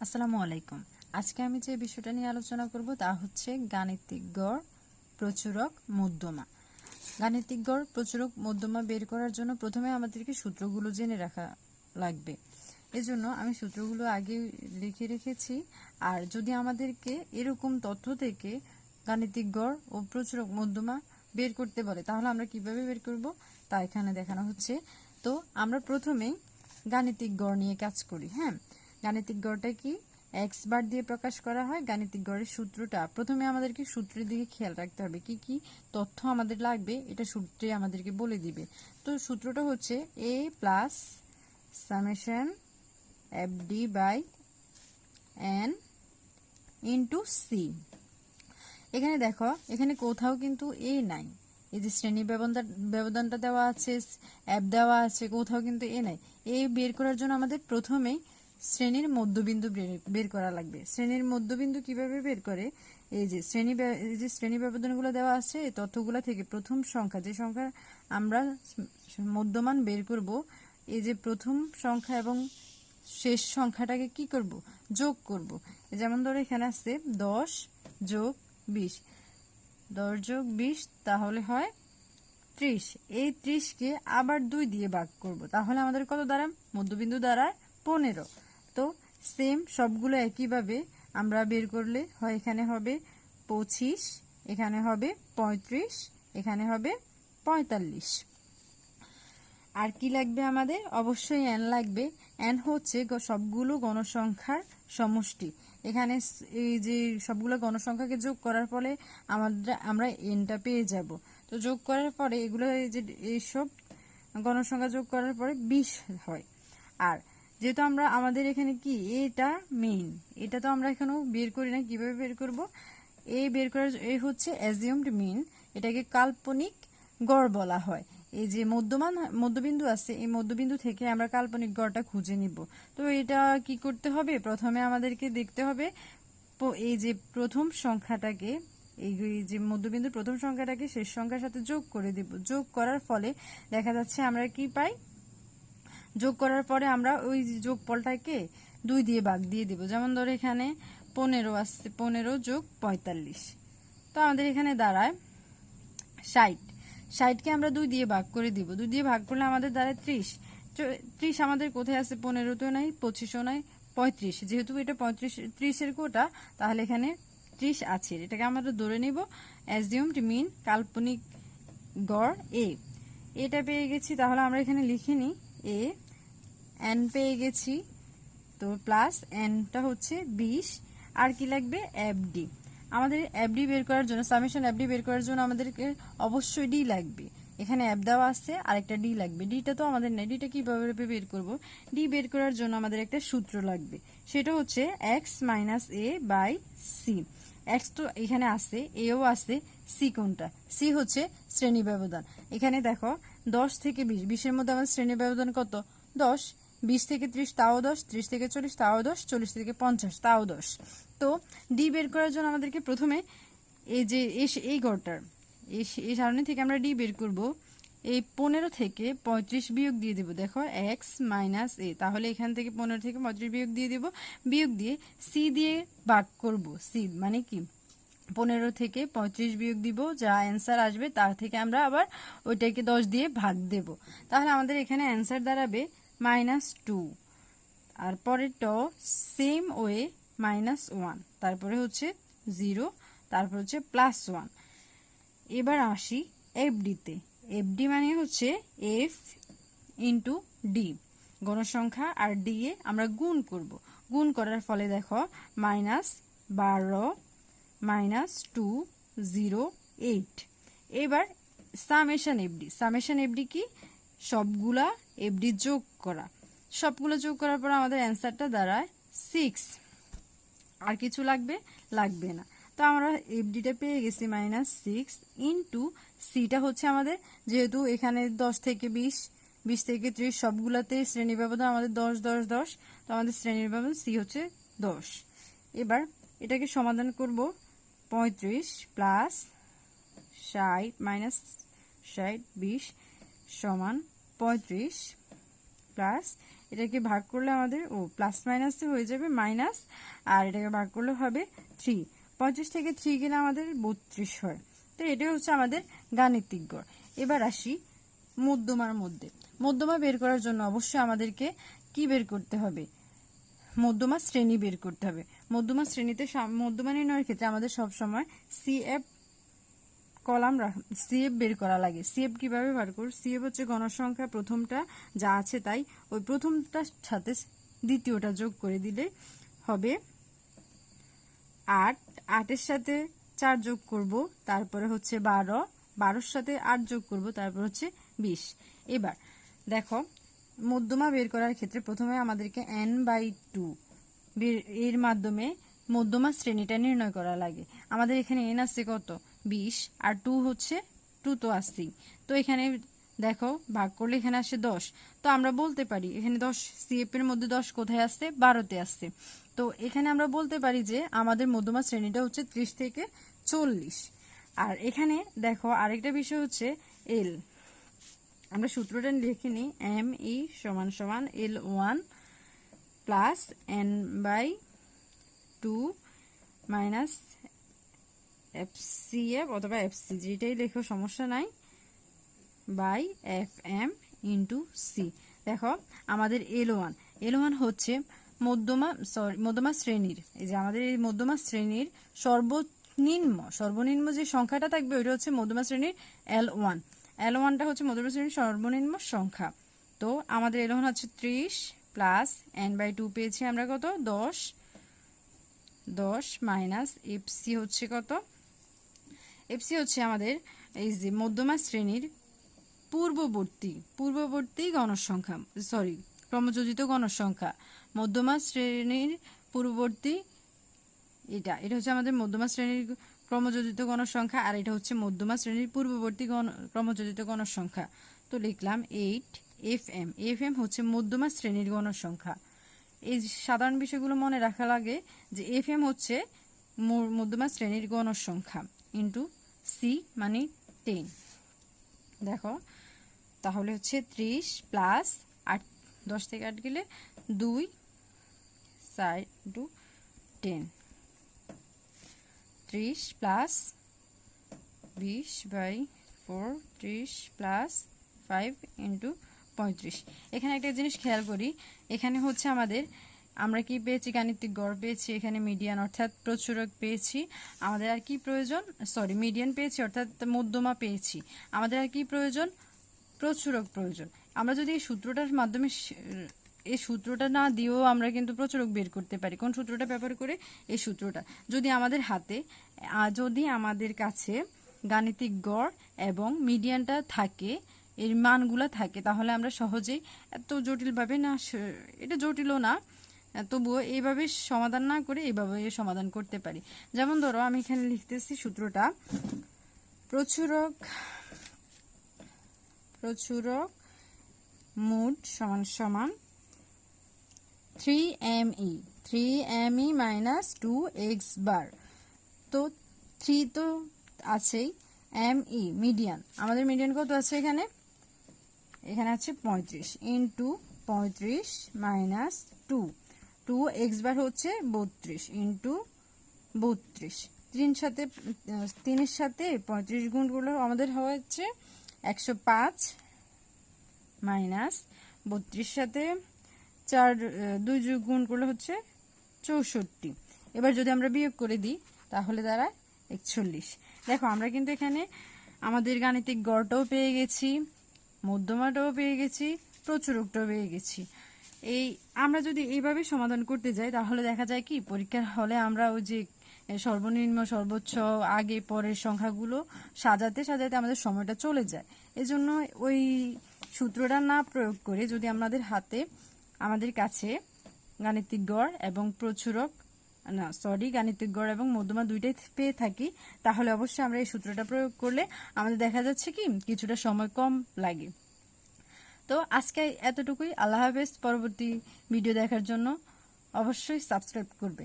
আসসালামু আলাইকুম। আজকে আমি যে বিষয়টা নিয়ে আলোচনা করব তা হচ্ছে গাণিতিক গড়, প্রচুরক, মধ্যমা। গাণিতিক গড়, প্রচুরক, মধ্যমা বের করার জন্য প্রথমে আমাদেরকে সূত্রগুলো জেনে রাখা লাগবে। এজন্য আমি সূত্রগুলো আগে লিখে রেখেছি। আর যদি আমাদেরকে এরকম তথ্য থেকে গাণিতিক গড় ও প্রচুরক, মধ্যমা বের করতে বলে, তাহলে আমরা কীভাবে বের করব? তা এখানে দেখানো হচ্ছে। তো আমরা প্রথমেই গাণিতিক গড় নিয়ে কাজ করি হ্যাঁ? গাণিতিক গড়টা কি? এক্স বার দিয়ে প্রকাশ করা হয়, গাণিতিক গড়ের সূত্রটা। প্রথমে আমাদেরকে সূত্রের দিকে খেয়াল রাখতে হবে, কি কি তথ্য আমাদের লাগবে, এটা সূত্রে আমাদেরকে বলে দিবে। তো সূত্রটা হচ্ছে A plus summation F D by N into C এখানে দেখো, এখানে কোথাও কিন্তু এ নাই। এই যে শ্রেণি ব্যবধান, ব্যবধানটা দেওয়া আছে অ্যাপ দেওয়া আছে, কোথাও কিন্তু এ নাই। এ বের করার জন্য আমাদের প্রথমেই শ্রেণির মধ্যবিন্দু বের- করা লাগবে। শ্রেণির মধ্যবিন্দু কীভাবে বের করে? এই যে শ্রেণি এই যে শ্রেণি ব্যবধানগুলো দেওয়া আছে, এই তথ্যগুলো থেকে প্রথম সংখ্যা, যে সংখ্যা আমরা মধ্যমান বের করব, এই যে প্রথম সংখ্যা এবং শেষ সংখ্যাটাকে কি করব? যোগ করব। যেমন ধরো এখানে আছে দশ যোগ বিশ। দশ যোগ বিশ তাহলে হয় ত্রিশ। এই ত্রিশকে আবার দুই দিয়ে ভাগ করব। তাহলে আমাদের কত দাঁড়ায়? মধ্যবিন্দু দাঁড়ায় পনেরো। তো সেম সবগুলো একইভাবে আমরা বের করলে হয় এখানে হবে পঁচিশ, এখানে হবে পঁয়ত্রিশ, এখানে হবে পঁয়তাল্লিশ। আর কি লাগবে আমাদের? অবশ্যই এন লাগবে। এন হচ্ছে সবগুলো গণসংখ্যার সমষ্টি। এখানে এই যে সবগুলো গণসংখ্যাকে যোগ করার ফলে আমাদের আমরা এনটা পেয়ে যাব। তো যোগ করার পরে এগুলো যে এইসব গণসংখ্যা যোগ করার পরে বিশ হয়। আর যেহেতু আমরা আমাদের এখানে কি? এটা মেইন এটা তো আমরা এখানেও বের করি না কীভাবে বের করব? এই বের করার এই হচ্ছে অ্যাজিউমড মিন এটাকে কাল্পনিক গড় বলা হয়। এই যে মধ্যমান, মধ্যবিন্দু আছে, এই মধ্যবিন্দু থেকে আমরা কাল্পনিক গড়টা খুঁজে নিব। তো এটা কি করতে হবে? প্রথমে আমাদেরকে দেখতে হবে এই যে প্রথম সংখ্যাটাকে, এই যে মধ্যবিন্দুর প্রথম সংখ্যাটাকে শেষ সংখ্যার সাথে যোগ করে দিব। যোগ করার ফলে দেখা যাচ্ছে আমরা কি পাই? যোগ করার পরে আমরা ওই যোগফলটাকে দুই দিয়ে ভাগ দিয়ে দিব। যেমন ধরো এখানে পনেরো আসছে, পনেরো যোগ পঁয়তাল্লিশ। তো আমাদের এখানে দাঁড়ায় ষাট। ষাটকে আমরা দুই দিয়ে ভাগ করে দিব। দুই দিয়ে ভাগ করলে আমাদের দাঁড়ায় ত্রিশ। ত্রিশ আমাদের কোথায় আছে? পনেরোতেও নাই, পঁচিশও নাই, পঁয়ত্রিশ। যেহেতু এটা পঁয়ত্রিশ, ত্রিশের কোটা, তাহলে এখানে ত্রিশ আছে। এটাকে আমরা ধরে নিব। অ্যাজিউমড মিন কাল্পনিক গড় এ এটা পেয়ে গেছি, তাহলে আমরা এখানে লিখে নিই। এ এন পেয়ে গেছি। তো প্লাস এনটা হচ্ছে বিশ। আর কি লাগবে? এফডি আমাদের এফডি বের করার জন্য সামেশন এফডি বের করার জন্য আমাদেরকে অবশ্যই ডি লাগবে। এখানে অ্যাপ দেওয়া আছে আর একটা ডি লাগবে ডিটা তো আমাদের নেই। ডিটা কীভাবে বের করব? ডি বের করার জন্য আমাদের একটা সূত্র লাগবে। সেটা হচ্ছে X minus A by C X তো এখানে আছে এও আছে সি কোনটা? সি হচ্ছে শ্রেণি ব্যবধান। এখানে দেখো দশ থেকে বিশ, বিশের মধ্যে আমাদের শ্রেণি ব্যবধান কত? দশ, বিশ থেকে ত্রিশ, তাও দশ, ত্রিশ থেকে চল্লিশ, তাও দশ, চল্লিশ থেকে পঞ্চাশ, তাও দশ। তো ডি বের করার জন্য আমাদেরকে প্রথমে এই যে এই- গড়টার এই সারণী থেকে আমরা ডি বের করব। এই পনেরো থেকে পঁয়ত্রিশ বিয়োগ দিয়ে দেবো, দেখো এক্স মাইনাস এ তাহলে এখান থেকে পনেরো থেকে পঁয়ত্রিশ বিয়োগ দিয়ে দেবো। বিয়োগ দিয়ে সি দিয়ে ভাগ করব সি মানে কি? পনেরো থেকে পঁয়ত্রিশ বিয়োগ দিব, যা অ্যান্সার আসবে তার থেকে আমরা আবার ওইটাকে দশ দিয়ে ভাগ দেব। তাহলে আমাদের এখানে অ্যান্সার দাঁড়াবে মাইনাস টু আর পরেরটা সেম ওয়ে মাইনাস ওয়ান তারপরে হচ্ছে জিরো তারপর হচ্ছে প্লাস ওয়ান এবার আসি এফডিতে এফডি মানে হচ্ছে এফ ইন্টু ডি গণসংখ্যা আর ডি এ আমরা গুণ করব। গুণ করার ফলে দেখো মাইনাস বারো মাইনাস টু জিরো এইট এবার সামেশন এফডি সামেশন এফডি কি? সবগুলা এফডি যোগ করা। সবগুলো যোগ করার পর আমাদের অ্যান্সারটা দাঁড়ায় সিক্স আর কিছু লাগবে? লাগবে না। তো আমরা এফডিটা পেয়ে গেছি মাইনাস সিক্স ইন্টু সিটা হচ্ছে আমাদের যেহেতু এখানে দশ থেকে বিশ বিশ থেকে ত্রিশ সবগুলাতে শ্রেণি ব্যবধান আমাদের দশ দশ দশ। তো আমাদের শ্রেণির ব্যবধান সি হচ্ছে দশ। এবার এটাকে সমাধান করব। পঁয়ত্রিশ প্লাস ষাট, মাইনাস ষাট, বিশ সমান পঁয়ত্রিশ প্লাস এটাকে ভাগ করলে আমাদের, ও, প্লাস মাইনাসে হয়ে যাবে মাইনাস, আর এটাকে ভাগ করলে হবে থ্রি। পঁয়ত্রিশ থেকে থ্রি গেলে আমাদের বত্রিশ হয়। তো এটাই হচ্ছে আমাদের গাণিতিক গড়। এবার আসি মধ্যমার মধ্যে। মধ্যমা বের করার জন্য অবশ্যই আমাদেরকে কি বের করতে হবে? মধ্যমা শ্রেণি বের করতে হবে। মধ্যমা শ্রেণীতে মধ্যমা নির্ণয়ের ক্ষেত্রে আমাদের সব সময় সিএফ কলাম সিএফ বের করা লাগে। সিএফ কীভাবে বার করব? সিএফ হচ্ছে গণসংখ্যা প্রথমটা, যা আছে তাই। ওই প্রথমটার সাথে দ্বিতীয়টা যোগ করে দিলে হবে আট। আটের সাথে চার যোগ করব, তারপরে হচ্ছে বারো। বারোর সাথে আট যোগ করব, তারপর হচ্ছে বিশ। এবার দেখো মধ্যমা বের করার ক্ষেত্রে প্রথমে আমাদেরকে এন বাই টু এর মাধ্যমে মধ্যমা শ্রেণীটা নির্ণয় করা লাগে। আমাদের এখানে এন আছে কত? বিশ, আর টু হচ্ছে টু তো আসছেই তো এখানে দেখো, ভাগ করলে এখানে আসে দশ। তো আমরা বলতে পারি, এখানে দশ সিএফ এর মধ্যে দশ কোথায় আসছে? বারোতে আসছে। তো এখানে আমরা বলতে পারি যে আমাদের মধ্যমা শ্রেণীটা হচ্ছে ত্রিশ থেকে চল্লিশ। আর এখানে দেখো, আরেকটা বিষয় হচ্ছে এল আমরা সূত্রটা লিখে নিই এম ই সমান সমান L one plus N by two minus F C F অথবা এফ সি যেটাই লেখো সমস্যা নাই by F M into C দেখো, আমাদের এল ওয়ান এল ওয়ান হচ্ছে মধ্যমা সরি মধ্যমা শ্রেণির, এই যে আমাদের এই মধ্যমা শ্রেণির সর্বনিম্ন সর্বনিম্ন যে সংখ্যাটা থাকবে, ওইটা হচ্ছে মধ্যমা শ্রেণির এল ওয়ান এল ওয়ানটা হচ্ছে মধ্যমা শ্রেণির সর্বনিম্ন সংখ্যা। তো আমাদের এল হচ্ছে ত্রিশ প্লাস এন বাই টু পেয়েছি আমরা কত? দশ। দশ মাইনাস এফসি হচ্ছে কত? এফসি হচ্ছে আমাদের এই যে মধ্যমা শ্রেণির পূর্ববর্তী পূর্ববর্তী গণসংখ্যা সরি ক্রমযোজিত গণসংখ্যা। মধ্যমা শ্রেণির পূর্ববর্তী, এটা এটা হচ্ছে আমাদের মধ্যমা শ্রেণির ক্রমযোজিত গণসংখ্যা আর এটা হচ্ছে মধ্যমা শ্রেণির পূর্ববর্তী গণ ক্রমযোজিত গণসংখ্যা। তো লিখলাম eight F M F M হচ্ছে মধ্যমা শ্রেণির গণসংখ্যা। এই সাধারণ বিষয়গুলো মনে রাখা লাগে যে এফ এম হচ্ছে মধ্যমা শ্রেণির গণসংখ্যা ইন্টু সি মানে টেন দেখো, তাহলে হচ্ছে ত্রিশ প্লাস আট, দশ থেকে আট গেলে দুই সাইড টু টেন ত্রিশ প্লাস বিশ বাই ফোর ত্রিশ প্লাস ফাইভ ইন্টু পঁয়ত্রিশ। এখানে একটা জিনিস খেয়াল করি, এখানে হচ্ছে আমাদের, আমরা কি পেয়েছি, গাণিতিক গড় পেয়েছি, এখানে মিডিয়ান অর্থাৎ প্রচুরক পেয়েছি। আমাদের আর কি প্রয়োজন? সরি মিডিয়ান পেয়েছি অর্থাৎ মধ্যমা পেয়েছি। আমাদের আর কি প্রয়োজন? প্রচুরক প্রয়োজন। আমরা যদি এই সূত্রটার মাধ্যমে এই সূত্রটা না দিয়েও আমরা কিন্তু প্রচুরক বের করতে পারি। কোন সূত্রটা ব্যবহার করে? এই সূত্রটা। যদি আমাদের হাতে যদি আমাদের কাছে গাণিতিক গড় এবং মিডিয়ানটা থাকে, এর মানগুলা থাকে, তাহলে আমরা সহজেই এত জটিলভাবে না এটা জটিলও না, তবুও এইভাবে সমাধান না করে এইভাবে সমাধান করতে পারি। যেমন ধরো, আমি এখানে লিখতেছি সূত্রটা, প্রচুরক প্রচুরক মুড সমান সমান three M E three M E minus two X bar তো থ্রি তো আছেই এম ই মিডিয়ান আমাদের মিডিয়ান কত আছে এখানে? এখানে আছে পঁয়ত্রিশ ইন্টু পঁয়ত্রিশ minus two two X bar হচ্ছে বত্রিশ ইন্টু বত্রিশ। তিন সাথে, তিনের সাথে পঁয়ত্রিশ গুণ করলে আমাদের হচ্ছে একশো পাঁচ মাইনাস বত্রিশ সাথে চার দুই যুগ গুণ করলে হচ্ছে চৌষট্টি। এবার যদি আমরা বিয়োগ করে দিই, তাহলে তারা একচল্লিশ। দেখো, আমরা কিন্তু এখানে আমাদের গাণিতিক গড়টাও পেয়ে গেছি, মধ্যমাটাও পেয়ে গেছি, প্রচুরকটাও পেয়ে গেছি। এই আমরা যদি এইভাবে সমাধান করতে যাই, তাহলে দেখা যায় কি, পরীক্ষার হলে আমরা ওই যে সর্বনিম্ন, সর্বোচ্চ, আগে, পরের সংখ্যাগুলো সাজাতে সাজাতে আমাদের সময়টা চলে যায়। এজন্য ওই সূত্রটা না প্রয়োগ করে যদি আমাদের হাতে আমাদের কাছে গাণিতিক গড় এবং প্রচুরক, না সরি গাণিতিক গড় এবং মধ্যমা দুইটাই পেয়ে থাকি, তাহলে অবশ্যই আমরা এই সূত্রটা প্রয়োগ করলে আমাদের দেখা যাচ্ছে কি, কিছুটা সময় কম লাগে। তো আজকে এতটুকুই, আল্লাহ হাফেজ, পরবর্তী ভিডিও দেখার জন্য অবশ্যই সাবস্ক্রাইব করবে।